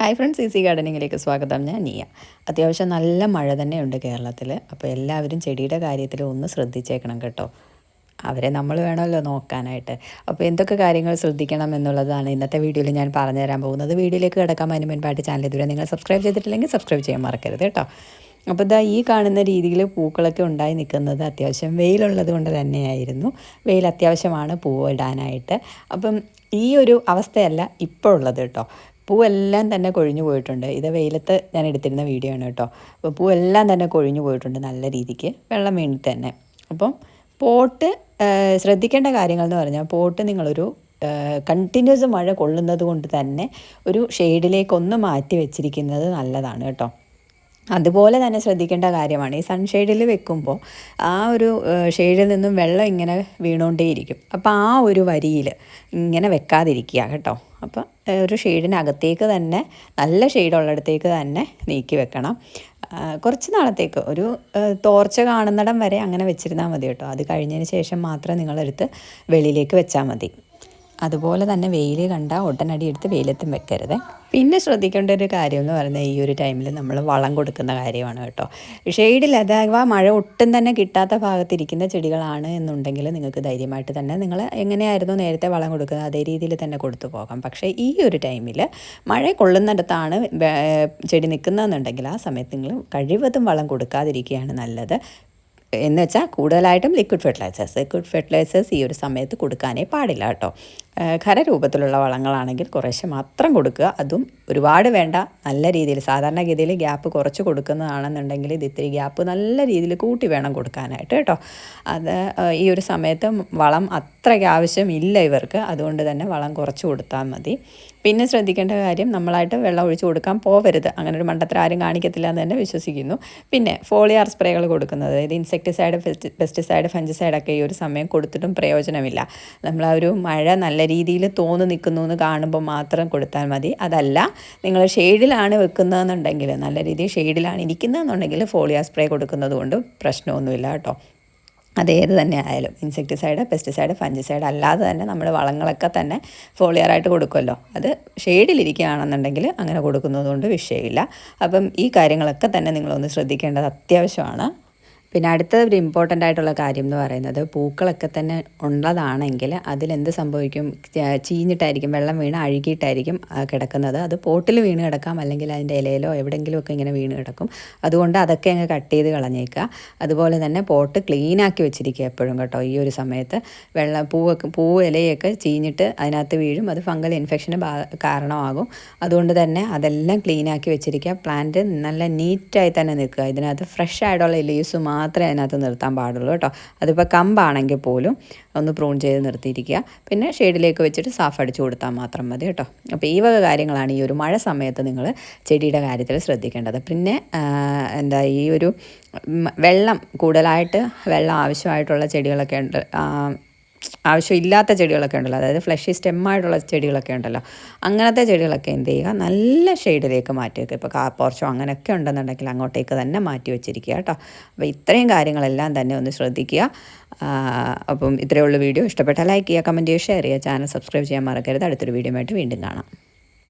Hi friends easy ഗാർഡനിങ്ങിലേക്ക് സ്വാഗതം. ഞാൻ നീയ. അത്യാവശ്യം നല്ല മഴ തന്നെയുണ്ട് കേരളത്തിൽ അപ്പോൾ എല്ലാവരും ചെടിയുടെ കാര്യത്തിൽ ഒന്ന് ശ്രദ്ധിച്ചേക്കണം കേട്ടോ. അവരെ നമ്മൾ വേണമല്ലോ നോക്കാനായിട്ട്. അപ്പോൾ എന്തൊക്കെ കാര്യങ്ങൾ ശ്രദ്ധിക്കണം എന്നുള്ളതാണ് ഇന്നത്തെ വീഡിയോയിൽ ഞാൻ പറഞ്ഞു തരാൻ പോകുന്നത്. വീഡിയോയിലേക്ക് കിടക്കാൻ അതിന് മുൻപായിട്ട് ചാനൽ ഇതുവരെ നിങ്ങൾ സബ്സ്ക്രൈബ് ചെയ്തിട്ടില്ലെങ്കിൽ സബ്സ്ക്രൈബ് ചെയ്യാൻ മറക്കരുത് കേട്ടോ. അപ്പോൾ ഇതാ ഈ കാണുന്ന രീതിയിൽ പൂക്കളൊക്കെ ഉണ്ടായി നിൽക്കുന്നത് അത്യാവശ്യം വെയിലുള്ളത് കൊണ്ട് തന്നെയായിരുന്നു. വെയിൽ അത്യാവശ്യമാണ് പൂവ് ഇടാനായിട്ട്. അപ്പം ഈ ഒരു അവസ്ഥയല്ല ഇപ്പോൾ ഉള്ളത് കേട്ടോ. പൂവെല്ലാം തന്നെ കൊഴിഞ്ഞു പോയിട്ടുണ്ട്. ഇത് വെയിലത്ത് ഞാൻ എടുത്തിരുന്ന വീഡിയോ ആണ് കേട്ടോ. അപ്പോൾ പൂവെല്ലാം തന്നെ കൊഴിഞ്ഞു പോയിട്ടുണ്ട് നല്ല രീതിക്ക്. വെള്ളം വീണിട്ട് തന്നെ. അപ്പം പോട്ട് ശ്രദ്ധിക്കേണ്ട കാര്യങ്ങൾ എന്ന് പറഞ്ഞാൽ പോട്ട് നിങ്ങളൊരു കണ്ടിന്യൂസ് മഴ കൊള്ളുന്നത് കൊണ്ട് തന്നെ ഒരു ഷെയ്ഡിലേക്കൊന്ന് മാറ്റി വെച്ചിരിക്കുന്നത് നല്ലതാണ് കേട്ടോ. അതുപോലെ തന്നെ ശ്രദ്ധിക്കേണ്ട കാര്യമാണ്. ഈ സൺഷെയ്ഡിൽ വെക്കുമ്പോൾ ആ ഒരു ഷെയ്ഡിൽ നിന്നും വെള്ളം ഇങ്ങനെ വീണുകൊണ്ടേയിരിക്കും. അപ്പോൾ ആ ഒരു വരിയിൽ ഇങ്ങനെ വെക്കാതിരിക്കുക കേട്ടോ. അപ്പോൾ ഒരു ഷെയ്ഡിനകത്തേക്ക് തന്നെ നല്ല ഷെയ്ഡുള്ളിടത്തേക്ക് തന്നെ നീക്കി വെക്കണം. കുറച്ച് നാളത്തേക്ക് ഒരു തോർച്ച കാണുന്നിടം വരെ അങ്ങനെ വെച്ചിരുന്നാൽ മതി കേട്ടോ. അത് കഴിഞ്ഞതിന് ശേഷം മാത്രം നിങ്ങളെടുത്ത് വെളിയിലേക്ക് വെച്ചാൽ മതി. അതുപോലെ തന്നെ വെയിൽ കണ്ടാൽ ഉടനടി എടുത്ത് വെയിലത്തും വെക്കരുത്. പിന്നെ ശ്രദ്ധിക്കേണ്ട ഒരു കാര്യം എന്ന് പറയുന്നത് ഈ ഒരു ടൈമിൽ നമ്മൾ വളം കൊടുക്കുന്ന കാര്യമാണ് കേട്ടോ. ഷെയ്ഡിൽ അഥവാ മഴ ഒട്ടും തന്നെ കിട്ടാത്ത ഭാഗത്തിരിക്കുന്ന ചെടികളാണ് എന്നുണ്ടെങ്കിൽ നിങ്ങൾക്ക് ധൈര്യമായിട്ട് തന്നെ നിങ്ങൾ എങ്ങനെയായിരുന്നു നേരത്തെ വളം കൊടുക്കുന്നത് അതേ രീതിയിൽ തന്നെ കൊടുത്തു പോകാം. പക്ഷേ ഈ ഒരു ടൈമിൽ മഴ കൊള്ളുന്നിടത്താണ് ചെടി നിൽക്കുന്നതെന്നുണ്ടെങ്കിൽ ആ സമയത്ത് നിങ്ങൾ കഴിവതും വളം കൊടുക്കാതിരിക്കുകയാണ് നല്ലത്. എന്ന് വെച്ചാൽ കൂടുതലായിട്ടും ലിക്വിഡ് ഫെർട്ടിലൈസേഴ്സ് ലിക്വിഡ് ഫെർട്ടിലൈസേഴ്സ് ഈ ഒരു സമയത്ത് കൊടുക്കാനേ പാടില്ല കേട്ടോ. ഖരരൂപത്തിലുള്ള വളങ്ങളാണെങ്കിൽ കുറേശ്ശെ മാത്രം കൊടുക്കുക. അതും ഒരുപാട് വേണ്ട. നല്ല രീതിയിൽ സാധാരണഗതിയിൽ ഗ്യാപ്പ് കുറച്ച് കൊടുക്കുന്നതാണെന്നുണ്ടെങ്കിൽ ഇത് ഇത്തിരി ഗ്യാപ്പ് നല്ല രീതിയിൽ കൂട്ടി വേണം കൊടുക്കാനായിട്ട് കേട്ടോ. അത് ഈ ഒരു സമയത്ത് വളം അത്രയ്ക്ക് ആവശ്യമില്ല ഇവർക്ക്. അതുകൊണ്ട് തന്നെ വളം കുറച്ച് കൊടുത്താൽ മതി. പിന്നെ ശ്രദ്ധിക്കേണ്ട കാര്യം നമ്മളായിട്ട് വെള്ളം ഒഴിച്ചു കൊടുക്കാൻ പോവരുത്. അങ്ങനെ ഒരു മണ്ടത്തിൽ ആരും കാണിക്കത്തില്ല എന്ന് തന്നെ വിശ്വസിക്കുന്നു. പിന്നെ ഫോളിയാർ സ്പ്രേകൾ കൊടുക്കുന്നത്. അതായത് ഇൻസെക്ടിസൈഡ് പെസ്റ്റിസൈഡ് ഫഞ്ചിസൈഡൊക്കെ ഈ ഒരു സമയം കൊടുത്തിട്ടും പ്രയോജനമില്ല. നമ്മൾ ആ ഒരു മഴ നല്ല രീതിയിൽ തോന്നു നിൽക്കുന്നു എന്ന് കാണുമ്പോൾ മാത്രം കൊടുത്താൽ മതി. അതല്ല നിങ്ങൾ ഷെയ്ഡിലാണ് വെക്കുന്നതെന്നുണ്ടെങ്കിൽ നല്ല രീതിയിൽ ഷെയ്ഡിലാണ് ഇരിക്കുന്നതെന്നുണ്ടെങ്കിൽ ഫോളിയ സ്പ്രേ കൊടുക്കുന്നത് കൊണ്ട് പ്രശ്നമൊന്നുമില്ല കേട്ടോ. അതേത് തന്നെ ആയാലും ഇൻസെക്ടിസൈഡ് പെസ്റ്റിസൈഡ് ഫഞ്ചിസൈഡ് അല്ലാതെ തന്നെ നമ്മൾ വളങ്ങളൊക്കെ തന്നെ ഫോളിയറായിട്ട് കൊടുക്കുമല്ലോ. അത് ഷെയ്ഡിലിരിക്കുകയാണെന്നുണ്ടെങ്കിൽ അങ്ങനെ കൊടുക്കുന്നതുകൊണ്ട് വിഷയമില്ല. അപ്പം ഈ കാര്യങ്ങളൊക്കെ തന്നെ നിങ്ങളൊന്ന് ശ്രദ്ധിക്കേണ്ടത് അത്യാവശ്യമാണ്. പിന്നെ അടുത്ത ഒരു ഇമ്പോർട്ടന്റ് ആയിട്ടുള്ള കാര്യം എന്ന് പറയുന്നത് പൂക്കളൊക്കെ തന്നെ ഉള്ളതാണെങ്കിൽ അതിലെന്ത് സംഭവിക്കും? ചീഞ്ഞിട്ടായിരിക്കും വെള്ളം വീണ് അഴുകിയിട്ടായിരിക്കും കിടക്കുന്നത്. അത് പോട്ടിൽ വീണ് കിടക്കാം അല്ലെങ്കിൽ അതിന്റെ ഇലയിലോ എവിടെയെങ്കിലുമൊക്കെ ഇങ്ങനെ വീണ് കിടക്കും. അതുകൊണ്ട് അതൊക്കെ അങ്ങ് കട്ട് ചെയ്ത് കളഞ്ഞേക്കുക. അതുപോലെ തന്നെ പോട്ട് ക്ലീനാക്കി വെച്ചിരിക്കുക എപ്പോഴും കേട്ടോ ഈ ഒരു സമയത്ത്. വെള്ളം പൂവൊക്കെ പൂ ഇലയൊക്കെ ചീഞ്ഞിട്ട് അതിനകത്ത് വീഴും. അത് ഫംഗൽ ഇൻഫെക്ഷന് കാരണമാകും. അതുകൊണ്ട് തന്നെ അതെല്ലാം ക്ലീനാക്കി വെച്ചിരിക്കുക. പ്ലാന്റ് നല്ല നീറ്റായി തന്നെ നിൽക്കുക. ഇതിനകത്ത് ഫ്രഷ് ആയിട്ടുള്ള ലീവ്സ് മാത്രം മാത്രമേ അതിനകത്ത് നിർത്താൻ പാടുള്ളൂ കേട്ടോ. അതിപ്പോൾ കമ്പാണെങ്കിൽ പോലും ഒന്ന് പ്രൂൺ ചെയ്ത് നിർത്തിയിരിക്കുക. പിന്നെ ഷെയ്ഡിലേക്ക് വെച്ചിട്ട് സാഫ് അടിച്ചു കൊടുത്താൽ മാത്രം മതി കേട്ടോ. അപ്പോൾ ഈ വക കാര്യങ്ങളാണ് ഈ ഒരു മഴ സമയത്ത് നിങ്ങൾ ചെടിയുടെ കാര്യത്തിൽ ശ്രദ്ധിക്കേണ്ടത്. പിന്നെ എന്താ ഈ ഒരു വെള്ളം കൂടുതലായിട്ട് വെള്ളം ആവശ്യമായിട്ടുള്ള ചെടികളൊക്കെ ഉണ്ട്. ആവശ്യമില്ലാത്ത ചെടികളൊക്കെ ഉണ്ടല്ലോ. അതായത് ഫ്ലഷി സ്റ്റെമ്മായിട്ടുള്ള ചെടികളൊക്കെ ഉണ്ടല്ലോ. അങ്ങനത്തെ ചെടികളൊക്കെ എന്ത് ചെയ്യുക? നല്ല ഷെയ്ഡിലേക്ക് മാറ്റി വെക്കുക ഇപ്പോൾ കാപ്പോർച്ചോ അങ്ങനെയൊക്കെ ഉണ്ടെന്നുണ്ടെങ്കിൽ അങ്ങോട്ടേക്ക് തന്നെ മാറ്റി വെച്ചിരിക്കുക കേട്ടോ. അപ്പോൾ ഇത്രയും കാര്യങ്ങളെല്ലാം തന്നെ ഒന്ന് ശ്രദ്ധിക്കുക. അപ്പം ഇത്രയുള്ള വീഡിയോ. ഇഷ്ടപ്പെട്ടാൽ ലൈക്ക് ചെയ്യുക കമന്റ് ചെയ്യുക ഷെയർ ചെയ്യുക. ചാനൽ സബ്സ്ക്രൈബ് ചെയ്യാൻ മറക്കരുത്. അടുത്തൊരു വീഡിയോ ആയിട്ട് വീണ്ടും കാണാം.